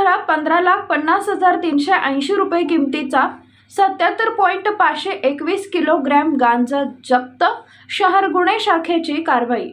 पंधरा लाख पन्नास हजार तीनशे ऐंशी रुपये किमतीचा सत्याहत्तर पॉईंट पाचशे एकवीस किलोग्रॅम गांजा जप्त शहर गुन्हे शाखेची कारवाई.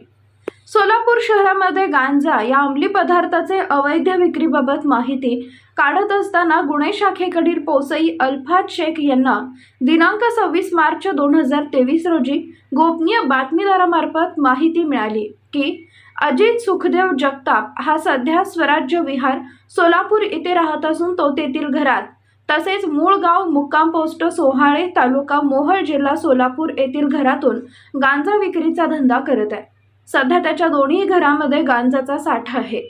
सोलापूर शहरामध्ये गांजा या अंमली पदार्थाचे अवैध विक्रीबाबत माहिती काढत असताना गुन्हे शाखेकडील पोसई अल्फात शेख यांना दिनांक सव्वीस मार्च दोन हजार तेवीस रोजी गोपनीय बातमीदारामार्फत माहिती मिळाली की अजित सुखदेव जगताप हा सध्या स्वराज्य विहार सोलापूर येथे राहत असून तो तेथील घरात. तसेच मूळ गाव मुक्काम पोस्ट सोहाळे तालुका मोहोळ जिल्हा सोलापूर येथील घरातून गांजा विक्रीचा धंदा करत आहे. सध्या त्याच्या दोन्ही घरामध्ये गांजाचा साठा आहे.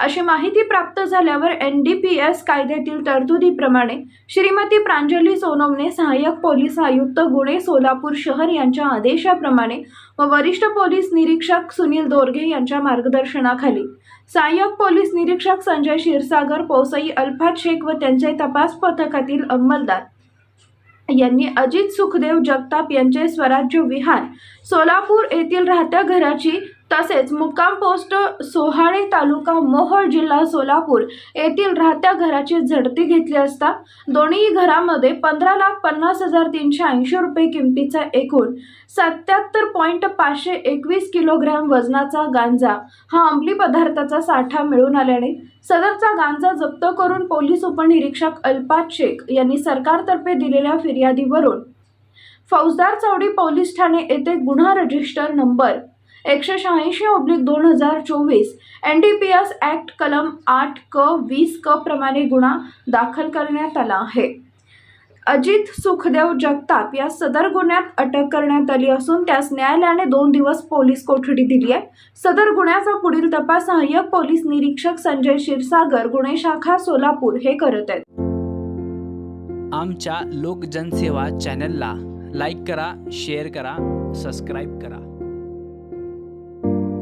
अशी माहिती प्राप्त झाल्यावर एन डी पी एस कायद्यातील तरतुदीप्रमाणे श्रीमती प्रांजली सोनवणे सहाय्यक पोलीस आयुक्त गुणे सोलापूर शहर यांच्या आदेशाप्रमाणे व वरिष्ठ पोलीस निरीक्षक सुनील दोरगे यांच्या मार्गदर्शनाखाली सहाय्यक पोलीस निरीक्षक संजय क्षीरसागर पोसई अल्फात शेख व त्यांचे तपास पथकातील अंमलदार यांनी अजित सुखदेव जगताप यांचे स्वराज्य विहार सोलापूर येथील राहत्या घराची तसेच मुक्काम पोस्ट सोहाळे तालुका मोहोळ जिल्हा सोलापूर येथील राहत्या घराची झडती घेतली असता दोन्ही घरामध्ये पंधरा लाख पन्नास हजार तीनशे ऐंशी रुपये किमतीचा एकूण सत्याहत्तर पॉईंट पाचशे एकवीस किलोग्रॅम वजनाचा गांजा हा अंमली पदार्थाचा साठा मिळून आल्याने सदरचा गांजा जप्त करून पोलीस उपनिरीक्षक अल्पात शेख यांनी सरकारतर्फे दिलेल्या फिर्यादीवरून फौजदार चौडी पोलीस ठाणे येथे गुन्हा रजिस्टर नंबर एकशे शहाऐंशी ऑब्लिक दोन हजार चोवीस. N D P S act कलम आठ क वीस क प्रमाणे गुन्हा दाखल करण्यात आला आहे. अजित सुखदेव जगताप या सदर गुन्ह्यात अटक करण्यात आली असून त्यास न्यायालयाने दोन दिवस पोलीस कोठडी दिली आहे. सदर गुन्ह्याचा पुढील तपास सहाय्यक पोलीस निरीक्षक संजय क्षीरसागर गुन्हे शाखा सोलापूर हे करत आहेत. आमच्या लोक जनसेवा चॅनलला लाईक करा शेअर करा सबस्क्राईब करा.